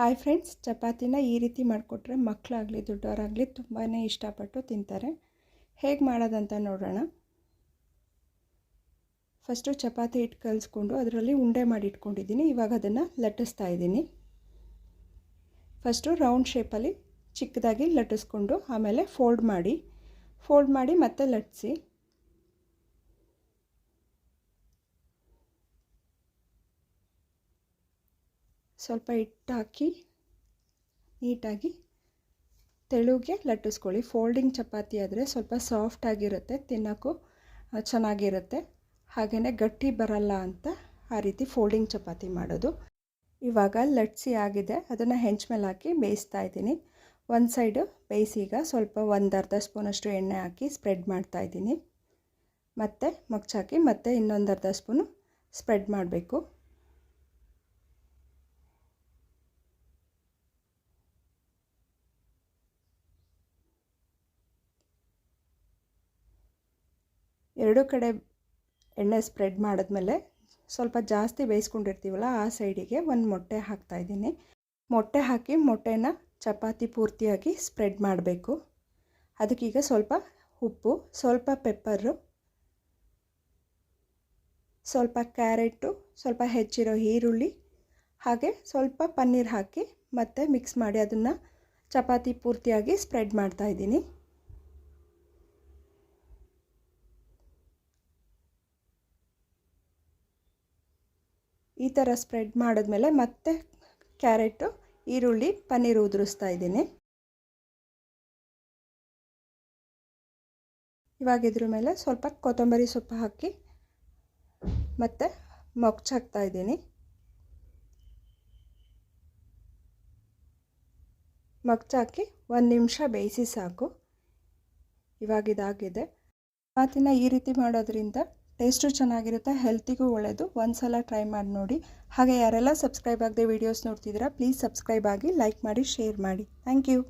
Hi friends, ಚಪಾತಿನ ಈ ರೀತಿ ಮಾಡಿಕೊಟ್ರೆ ಮಕ್ಕಳಾಗಲಿ ದೊಡ್ಡವರಾಗಲಿ ತುಂಬಾ ಇಷ್ಟಪಟ್ಟು ತಿಂತಾರೆ. ಹೇಗೆ ಮಾಡೋದಂತ ನೋಡೋಣ. ಫಸ್ಟು ಚಪಾತಿ ಹಿಟ್ಟು ಕಲಿಸ್ಕೊಂಡು ಅದರಲ್ಲಿ ಉಂಡೆ ಮಾಡಿ ಇಟ್ಕೊಂಡಿದ್ದೀನಿ. ಇವಾಗ ಅದನ್ನು ಲಟ್ಟಿಸ್ತಾ ಇದ್ದೀನಿ. ಫಸ್ಟು ರೌಂಡ್ ಶೇಪಲ್ಲಿ ಚಿಕ್ಕದಾಗಿ ಲಟ್ಟಿಸ್ಕೊಂಡು ಆಮೇಲೆ ಫೋಲ್ಡ್ ಮಾಡಿ ಫೋಲ್ಡ್ ಮಾಡಿ ಮತ್ತೆ ಲಟ್ಟಿಸಿ. ಸ್ವಲ್ಪ ಹಿಟ್ಟು ಹಾಕಿ ನೀಟಾಗಿ ತೆಳುಗೆ ಲಟ್ಟಿಸ್ಕೊಳ್ಳಿ. ಫೋಲ್ಡಿಂಗ್ ಚಪಾತಿ ಆದರೆ ಸ್ವಲ್ಪ ಸಾಫ್ಟಾಗಿರುತ್ತೆ ತಿನ್ನೋಕ್ಕೂ ಚೆನ್ನಾಗಿರುತ್ತೆ. ಹಾಗೆಯೇ ಗಟ್ಟಿ ಬರಲ್ಲ ಅಂತ ಆ ರೀತಿ ಫೋಲ್ಡಿಂಗ್ ಚಪಾತಿ ಮಾಡೋದು. ಇವಾಗ ಲಟ್ಸಿ ಆಗಿದೆ, ಅದನ್ನು ಹೆಂಚ್ ಮೇಲೆ ಹಾಕಿ ಬೇಯಿಸ್ತಾ ಇದ್ದೀನಿ. ಒಂದು ಸೈಡು ಬೇಯಿಸಿಗ ಸ್ವಲ್ಪ ಒಂದು ಅರ್ಧ ಸ್ಪೂನಷ್ಟು ಎಣ್ಣೆ ಹಾಕಿ ಸ್ಪ್ರೆಡ್ ಮಾಡ್ತಾ ಇದ್ದೀನಿ. ಮತ್ತು ಮಗ್ಚಾಕಿ, ಮತ್ತೆ ಇನ್ನೊಂದು ಅರ್ಧ ಸ್ಪೂನು ಸ್ಪ್ರೆಡ್ ಮಾಡಬೇಕು. ಎರಡು ಕಡೆ ಎಣ್ಣೆ ಸ್ಪ್ರೆಡ್ ಮಾಡಿದ್ಮೇಲೆ ಸ್ವಲ್ಪ ಜಾಸ್ತಿ ಬೇಯಿಸ್ಕೊಂಡಿರ್ತೀವಲ್ಲ ಆ ಸೈಡಿಗೆ ಒಂದು ಮೊಟ್ಟೆ ಹಾಕ್ತಾಯಿದ್ದೀನಿ ಮೊಟ್ಟೆ ಹಾಕಿ ಮೊಟ್ಟೆನ ಚಪಾತಿ ಪೂರ್ತಿಯಾಗಿ ಸ್ಪ್ರೆಡ್ ಮಾಡಬೇಕು. ಅದಕ್ಕೀಗ ಸ್ವಲ್ಪ ಉಪ್ಪು, ಸ್ವಲ್ಪ ಪೆಪ್ಪರು ಸ್ವಲ್ಪ ಕ್ಯಾರೆಟು ಸ್ವಲ್ಪ ಹೆಚ್ಚಿರೋ ಈರುಳ್ಳಿ, ಹಾಗೆ ಸ್ವಲ್ಪ ಪನ್ನೀರ್ ಹಾಕಿ ಮತ್ತೆ ಮಿಕ್ಸ್ ಮಾಡಿ ಅದನ್ನು ಚಪಾತಿ ಪೂರ್ತಿಯಾಗಿ ಸ್ಪ್ರೆಡ್ ಮಾಡ್ತಾಯಿದ್ದೀನಿ ಈ ಥರ ಸ್ಪ್ರೆಡ್ ಮಾಡಿದ್ಮೇಲೆ ಮತ್ತೆ ಕ್ಯಾರೆಟು, ಈರುಳ್ಳಿ, ಪನ್ನೀರ್ ಉದುರಿಸ್ತಾ ಇದ್ದೀನಿ. ಇವಾಗ ಇದ್ರ ಮೇಲೆ ಸ್ವಲ್ಪ ಕೊತ್ತಂಬರಿ ಸೊಪ್ಪು ಹಾಕಿ ಮತ್ತು ಮೊಗ್ಚಾಕ್ತಾ ಇದ್ದೀನಿ. ಮೊಗ್ಚಾಕಿ ಒಂದು ನಿಮಿಷ ಬೇಯಿಸಿ ಸಾಕು. ಇವಾಗ ಇದಾಗಿದೆ. ಮಾತಿನ ಈ ರೀತಿ ಮಾಡೋದ್ರಿಂದ ಟೇಸ್ಟು ಚೆನ್ನಾಗಿರುತ್ತೆ, ಹೆಲ್ತಿಗೂ ಒಳ್ಳೆಯದು ಒಂದು ಸಲ ಟ್ರೈ ಮಾಡಿ ನೋಡಿ. ಹಾಗೆ ಯಾರೆಲ್ಲ ಸಬ್ಸ್ಕ್ರೈಬ್ ಆಗದೆ ವೀಡಿಯೋಸ್ ನೋಡ್ತಿದ್ದೀರಾ, ಪ್ಲೀಸ್ ಸಬ್ಸ್ಕ್ರೈಬ್ ಆಗಿ ಲೈಕ್ ಮಾಡಿ, ಶೇರ್ ಮಾಡಿ. Thank you.